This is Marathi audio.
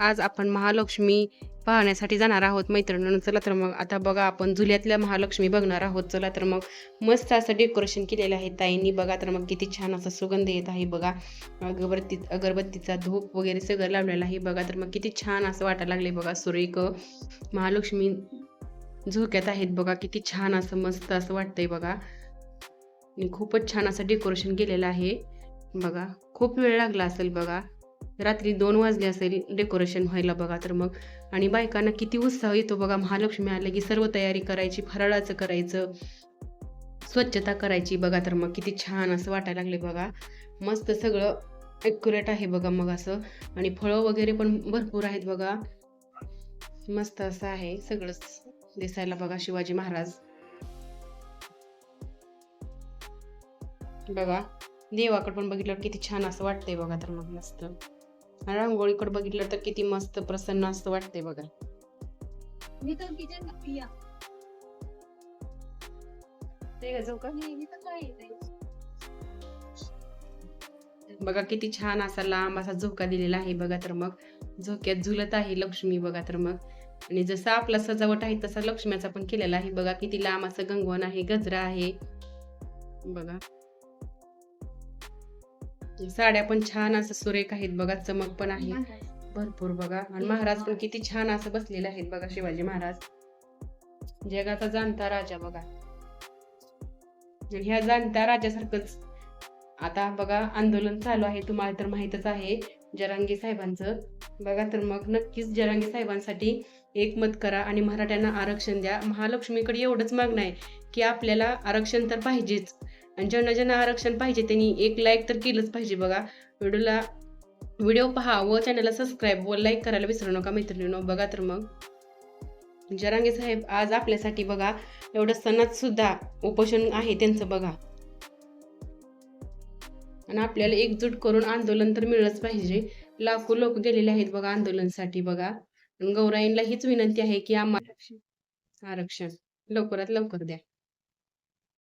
आज आपण महालक्ष्मी पाहण्यासाठी जाणार आहोत मैत्रिणींनो. चला तर मग आता बघा आपण जुल्यातल्या महालक्ष्मी बघणार आहोत. चला तर मग मस्त असं डेकोरेशन केलेलं आहे ताईंनी. बघा तर मग किती छान असा सुगंध येत आहे बघा. अगरबत्ती अगरबत्तीचा धूप वगैरे सगळं लावलेलं आहे. बघा तर मग किती छान असं वाटायला लागले बघा. सुरेख महालक्ष्मी झोक्यात आहेत बघा. किती छान असं मस्त असं वाटतंय बघा. खूपच छान असं डेकोरेशन केलेलं आहे. बघा खूप वेळ लागला असेल बघा. रात्री दोन वाजले असेल डेकोरेशन व्हायला बघा तर मग. आणि बायकांना किती उत्साह येतो बघा महालक्ष्मी आले की सर्व तयारी करायची फराळाचं करायचं स्वच्छता करायची बघा तर मग. किती छान असं वाटायला लागले बघा. मस्त सगळं ॲक्युरेट आहे बघा मग असं. आणि फळं वगैरे पण भरपूर आहेत बघा. मस्त असं आहे सगळंच दिसायला बघा शिवाजी महाराज. बघा देवाकडे पण बघितल्यावर किती छान असं वाटतंय बघा तर मग मस्त. रांगोळीकडे बघितलं तर किती मस्त प्रसन्न असं वाटतंय बघा. मी तर किचन या ते जाऊ का? बघा किती छान असा लांब असा झोका दिलेला आहे बघा तर मग. झोक्यात झुलत आहे लक्ष्मी बघा तर मग. आणि जसा आपला सजावट आहे तसा लक्ष्म्याचा पण केलेला आहे बघा. किती लांब असं गंगवण आहे गजरा आहे. बघा. साड्या पण छान असं सुरेख आहेत बघा चमक पण आहे. भरपूर बघा. आणि महाराज पण किती छान असं बसलेले आहेत बघा शिवाजी महाराज. जगाचा जाणता राजा बघा. ह्या जाणत्या राजासारखंच आता बघा आंदोलन चालू आहे. तुम्हाला तर माहीतच आहे जरांगे साहेबांचं. बघा तर मग नक्कीच जरांगे साहेबांसाठी एक मत करा आणि मराठ्यांना आरक्षण द्या. महालक्ष्मीकडे एवढंच मागणं आहे की आपल्याला आरक्षण तर पाहिजेच. आणि ज्यांना ज्यांना आरक्षण पाहिजे त्यांनी एक लाईक तर केलंच पाहिजे बघा. व्हिडिओला व्हिडिओ पहा व चॅनलला सबस्क्राईब व लाईक करायला विसरू नका मैत्रिणीनो. बघा तर मग. जरांगे साहेब आज आपल्यासाठी बघा एवढं सणात सुद्धा उपोषण आहे त्यांचं बघा. आणि आपल्याला एकजूट करून आंदोलन तर मिळलंच पाहिजे. लाखो लोक गेलेले आहेत बघा आंदोलनासाठी बघा. गौराईंना हीच विनंती आहे की आम्हाला आरक्षण. लवकरात लवकर द्या.